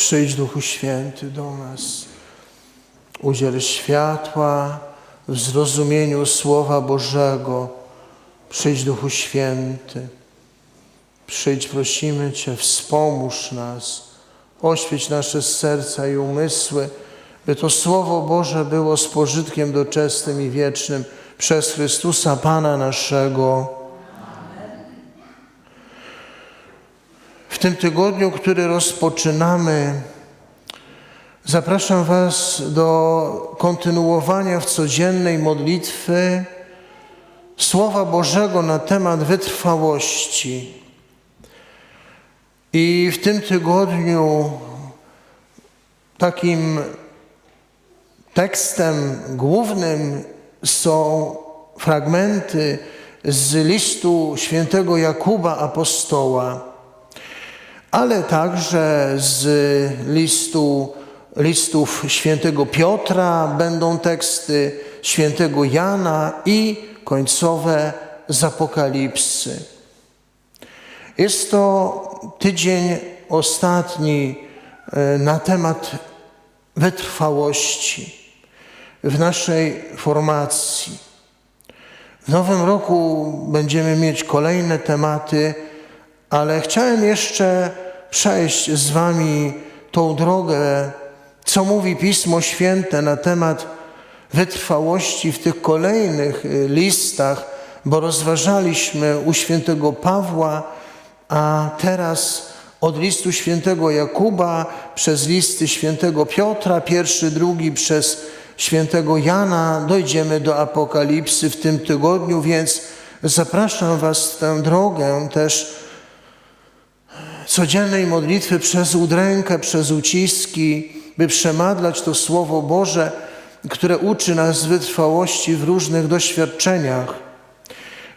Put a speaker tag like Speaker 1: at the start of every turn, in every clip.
Speaker 1: Przyjdź Duchu Święty do nas. Udziel światła w zrozumieniu Słowa Bożego. Przyjdź Duchu Święty. Przyjdź, prosimy Cię, wspomóż nas. Oświeć nasze serca i umysły, by to Słowo Boże było z pożytkiem doczesnym i wiecznym przez Chrystusa Pana naszego. Tym tygodniu, który rozpoczynamy, zapraszam Was do kontynuowania w codziennej modlitwy Słowa Bożego na temat wytrwałości. I w tym tygodniu takim tekstem głównym są fragmenty z listu świętego Jakuba apostoła, ale także z listu, listów świętego Piotra będą teksty świętego Jana i końcowe z Apokalipsy. Jest to tydzień ostatni e, na temat wytrwałości w naszej formacji. W nowym roku będziemy mieć kolejne tematy, ale chciałem jeszcze przejść z Wami tą drogę, co mówi Pismo Święte na temat wytrwałości w tych kolejnych y, listach, bo rozważaliśmy u świętego Pawła, a teraz od listu świętego Jakuba przez listy świętego Piotra, pierwszy, drugi przez świętego Jana dojdziemy do Apokalipsy w tym tygodniu, więc zapraszam Was w tę drogę też codziennej modlitwy przez udrękę, przez uciski, by przemadlać to Słowo Boże, które uczy nas wytrwałości w różnych doświadczeniach,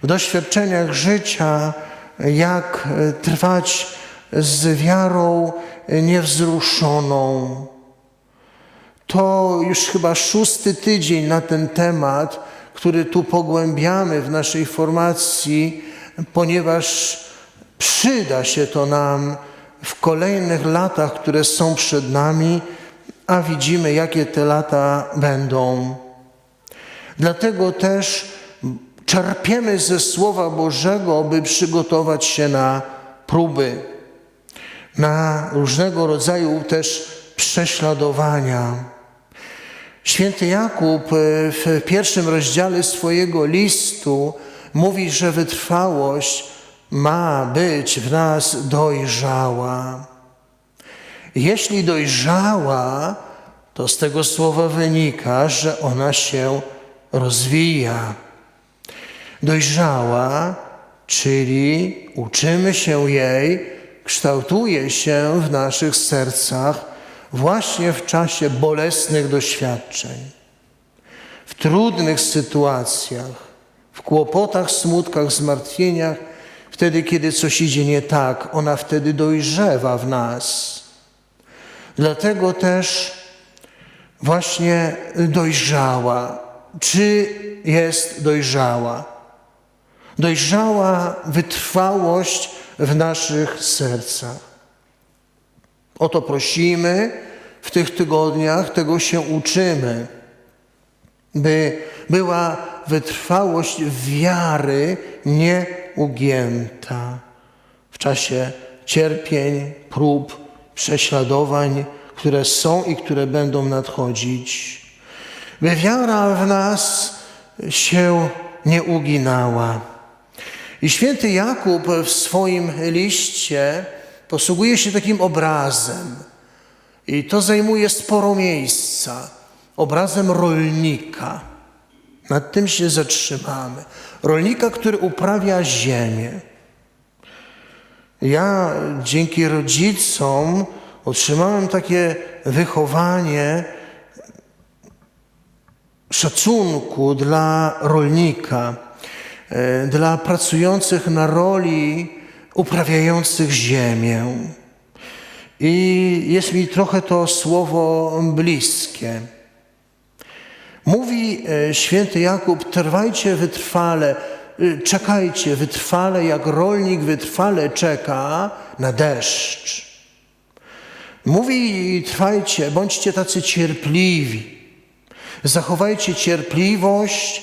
Speaker 1: w doświadczeniach życia, jak trwać z wiarą niewzruszoną. To już chyba szósty tydzień na ten temat, który tu pogłębiamy w naszej formacji, ponieważ przyda się to nam w kolejnych latach, które są przed nami, a widzimy, jakie te lata będą. Dlatego też czerpiemy ze Słowa Bożego, by przygotować się na próby, na różnego rodzaju też prześladowania. Święty Jakub e, w pierwszym rozdziale swojego listu mówi, że wytrwałość ma być w nas dojrzała. Jeśli dojrzała, to z tego słowa wynika, że ona się rozwija. Dojrzała, czyli uczymy się jej, kształtuje się w naszych sercach właśnie w czasie bolesnych doświadczeń, w trudnych sytuacjach, w kłopotach, smutkach, zmartwieniach, wtedy, kiedy coś idzie nie tak, ona wtedy dojrzewa w nas. Dlatego też właśnie dojrzała. Czy jest dojrzała? Dojrzała wytrwałość w naszych sercach. O to prosimy w tych tygodniach, tego się uczymy, by była wytrwałość wiary nieugięta w czasie cierpień, prób, prześladowań, które są i które będą nadchodzić. By wiara w nas się nie uginała. I święty Jakub w swoim liście posługuje się takim obrazem. I to zajmuje sporo miejsca. Obrazem rolnika. Nad tym się zatrzymamy. Rolnika, który uprawia ziemię. Ja dzięki rodzicom otrzymałem takie wychowanie szacunku dla rolnika, e, dla pracujących na roli uprawiających ziemię. I jest mi trochę to słowo bliskie. Mówi e, święty Jakub: trwajcie wytrwale, Y, czekajcie wytrwale, jak rolnik wytrwale czeka na deszcz. Mówi, trwajcie, bądźcie tacy cierpliwi. Zachowajcie cierpliwość,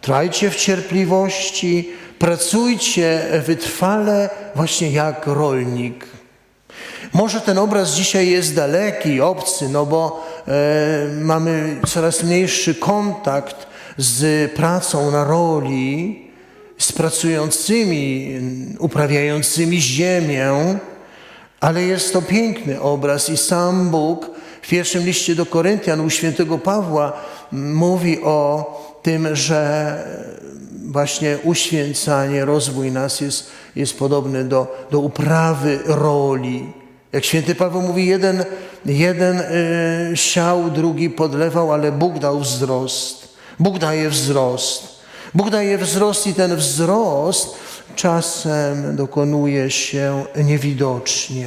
Speaker 1: trwajcie w cierpliwości, pracujcie wytrwale, właśnie jak rolnik. Może ten obraz dzisiaj jest daleki, obcy, no bo e, mamy coraz mniejszy kontakt z pracą na roli, z pracującymi, uprawiającymi ziemię, ale jest to piękny obraz i sam Bóg w pierwszym liście do Koryntian u świętego Pawła mówi o tym, że właśnie uświęcanie, rozwój nas jest, jest podobny do, do uprawy roli. Jak święty Paweł mówi, jeden, jeden y, siał, drugi podlewał, ale Bóg dał wzrost. Bóg daje wzrost. Bóg daje wzrost i ten wzrost czasem dokonuje się niewidocznie.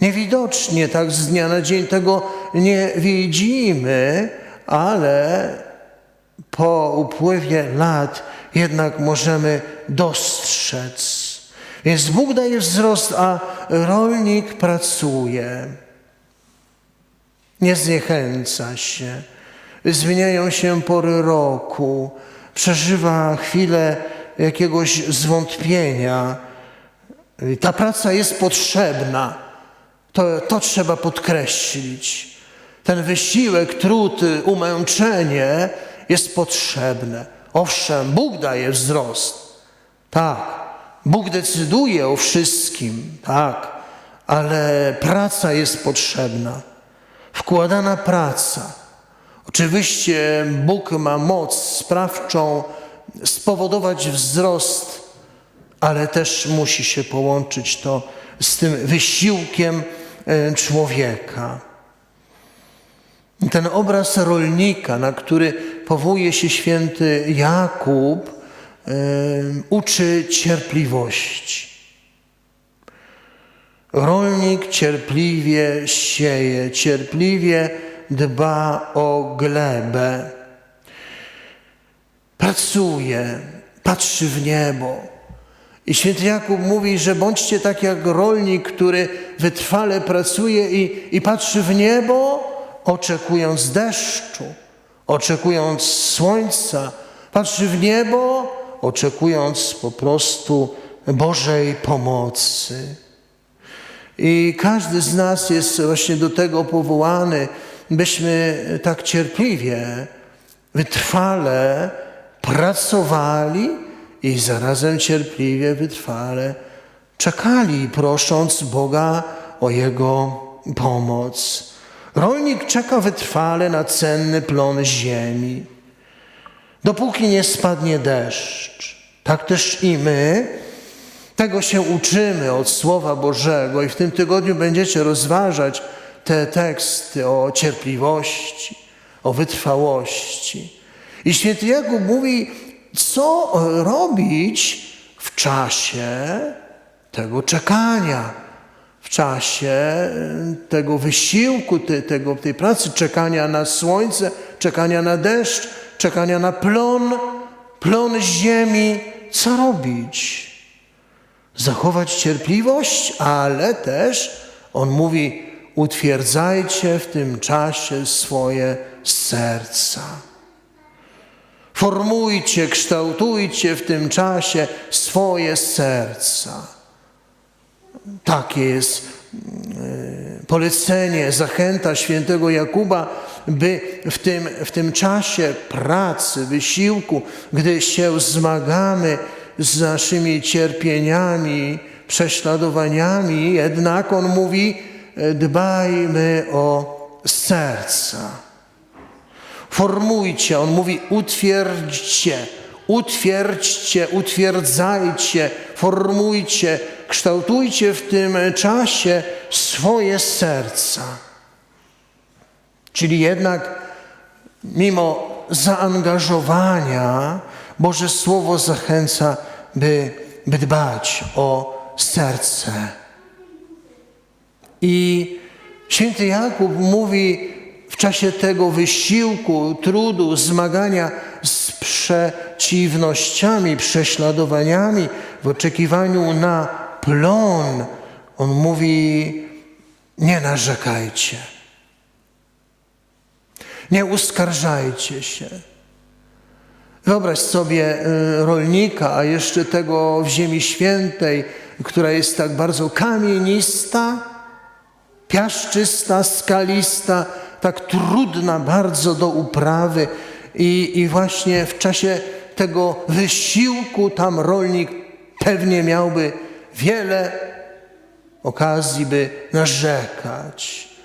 Speaker 1: Niewidocznie, tak z dnia na dzień tego nie widzimy, ale po upływie lat jednak możemy dostrzec. Więc Bóg daje wzrost, a rolnik pracuje. Nie zniechęca się. Zmieniają się pory roku. Przeżywa chwilę jakiegoś zwątpienia. Ta praca jest potrzebna. To, to trzeba podkreślić. Ten wysiłek, trud, umęczenie jest potrzebne. Owszem, Bóg daje wzrost. Tak, Bóg decyduje o wszystkim, tak, ale praca jest potrzebna. Wkładana praca. Oczywiście Bóg ma moc sprawczą spowodować wzrost, ale też musi się połączyć to z tym wysiłkiem e, człowieka. Ten obraz rolnika, na który powołuje się święty Jakub, yy, uczy cierpliwości. Rolnik cierpliwie sieje, cierpliwie dba o glebę. Pracuje, patrzy w niebo. I święty Jakub mówi, że bądźcie tak jak rolnik, który wytrwale pracuje i, i patrzy w niebo, oczekując deszczu, oczekując słońca, patrzy w niebo, oczekując po prostu Bożej pomocy. I każdy z nas jest właśnie do tego powołany, byśmy tak cierpliwie, wytrwale pracowali i zarazem cierpliwie, wytrwale czekali, prosząc Boga o Jego pomoc. Rolnik czeka wytrwale na cenny plon ziemi, dopóki nie spadnie deszcz. Tak też i my tego się uczymy od Słowa Bożego i w tym tygodniu będziecie rozważać te teksty o cierpliwości, o wytrwałości. I święty Jakub mówi, co robić w czasie tego czekania w czasie y, tego wysiłku, tej, tego, tej pracy, czekania na słońce, czekania na deszcz, czekania na plon, plon ziemi, co robić? Zachować cierpliwość, ale też on mówi: utwierdzajcie w tym czasie swoje serca. Formujcie, kształtujcie w tym czasie swoje serca. Takie jest e, polecenie, zachęta świętego Jakuba, by w tym, w tym czasie pracy, wysiłku, gdy się zmagamy z naszymi cierpieniami, prześladowaniami, jednak on mówi, e, dbajmy o serca. Formujcie, on mówi, utwierdźcie, utwierdźcie, utwierdzajcie, formujcie, kształtujcie w tym czasie swoje serca. Czyli jednak mimo zaangażowania Boże Słowo zachęca, by, by dbać o serce. I święty Jakub mówi w czasie tego wysiłku, trudu, zmagania z przeciwnościami, prześladowaniami, w oczekiwaniu na plon. On mówi, nie narzekajcie. Nie uskarżajcie się. Wyobraź sobie y, rolnika, a jeszcze tego w Ziemi Świętej, która jest tak bardzo kamienista, piaszczysta, skalista, tak trudna bardzo do uprawy. I, I właśnie w czasie tego wysiłku tam rolnik pewnie miałby wiele okazji, by narzekać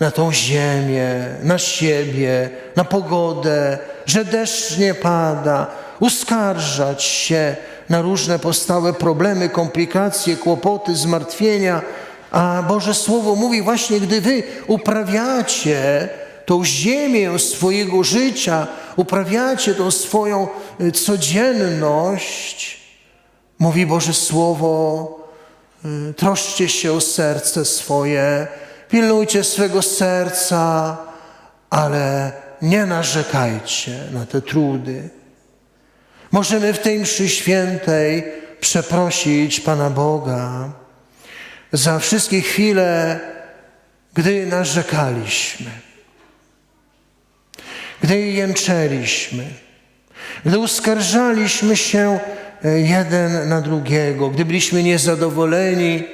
Speaker 1: na tą ziemię, na siebie, na pogodę, że deszcz nie pada, uskarżać się na różne powstałe problemy, komplikacje, kłopoty, zmartwienia. A Boże Słowo mówi właśnie, gdy wy uprawiacie tą ziemię swojego życia, uprawiacie tą swoją y, codzienność, mówi Boże Słowo, y, troszcie się o serce swoje, pilnujcie swego serca, ale nie narzekajcie na te trudy. Możemy w tej mszy świętej przeprosić Pana Boga za wszystkie chwile, gdy narzekaliśmy, gdy jęczeliśmy, gdy uskarżaliśmy się e, jeden na drugiego, gdy byliśmy niezadowoleni,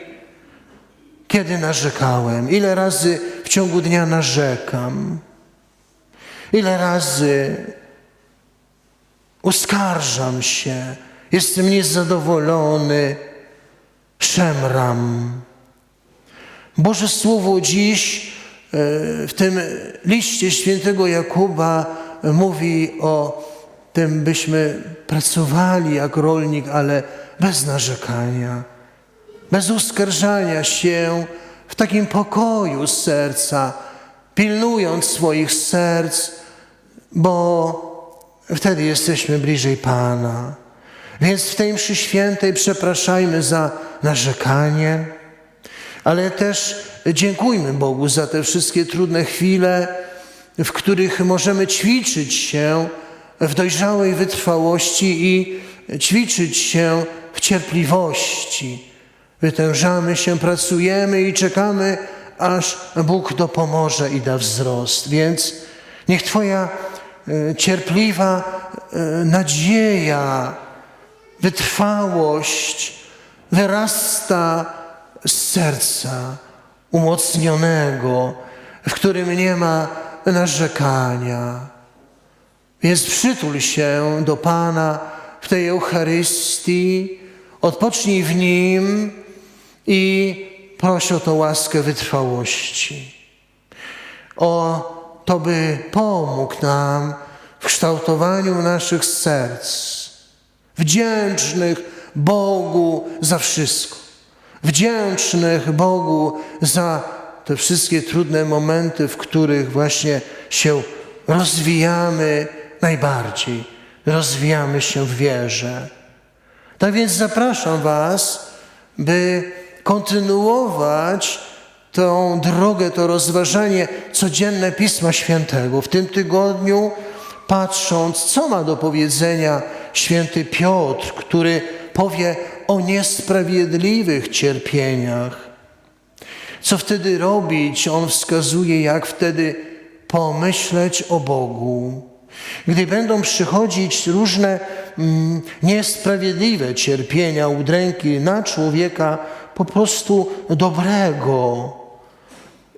Speaker 1: kiedy narzekałem, ile razy w ciągu dnia narzekam, ile razy uskarżam się, jestem niezadowolony, szemram. Boże Słowo dziś e, w tym liście świętego Jakuba mówi o tym, byśmy pracowali jak rolnik, ale bez narzekania, bez uskarżania się, w takim pokoju serca, pilnując swoich serc, bo wtedy jesteśmy bliżej Pana. Więc w tej mszy świętej przepraszajmy za narzekanie, ale też dziękujmy Bogu za te wszystkie trudne chwile, w których możemy ćwiczyć się w dojrzałej wytrwałości i ćwiczyć się w cierpliwości. Wytężamy się, pracujemy i czekamy, aż Bóg dopomoże i da wzrost. Więc niech Twoja e, cierpliwa e, nadzieja, wytrwałość wyrasta z serca umocnionego, w którym nie ma narzekania. Więc przytul się do Pana w tej Eucharystii, odpocznij w Nim i proś o tą łaskę wytrwałości. O to, by pomógł nam w kształtowaniu naszych serc, wdzięcznych Bogu za wszystko, wdzięcznych Bogu za te wszystkie trudne momenty, w których właśnie się rozwijamy najbardziej, rozwijamy się w wierze. Tak więc zapraszam Was, by kontynuować tą drogę, to rozważanie codzienne Pisma Świętego. W tym tygodniu patrząc, co ma do powiedzenia święty Piotr, który powie o niesprawiedliwych cierpieniach. Co wtedy robić? On wskazuje, jak wtedy pomyśleć o Bogu. Gdy będą przychodzić różne mm, niesprawiedliwe cierpienia, udręki na człowieka po prostu dobrego,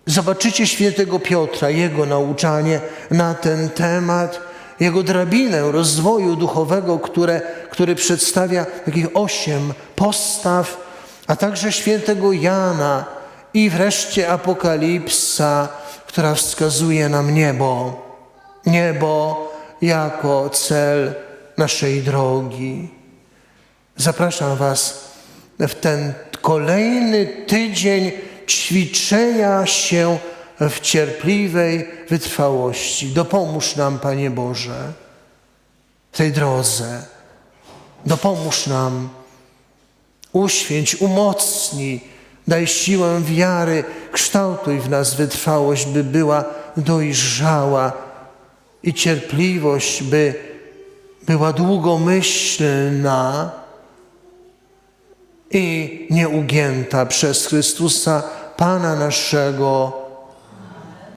Speaker 1: zobaczycie świętego Piotra, jego nauczanie na ten temat, jego drabinę rozwoju duchowego, które, który przedstawia takich osiem postaw, a także świętego Jana i wreszcie Apokalipsa, która wskazuje nam niebo. Niebo jako cel naszej drogi. Zapraszam Was w ten kolejny tydzień ćwiczenia się w cierpliwej wytrwałości. Dopomóż nam, Panie Boże, w tej drodze. Dopomóż nam, uświęć, umocnij, daj siłę wiary, kształtuj w nas wytrwałość, by była dojrzała i cierpliwość, by była długomyślna i nieugięta przez Chrystusa Pana naszego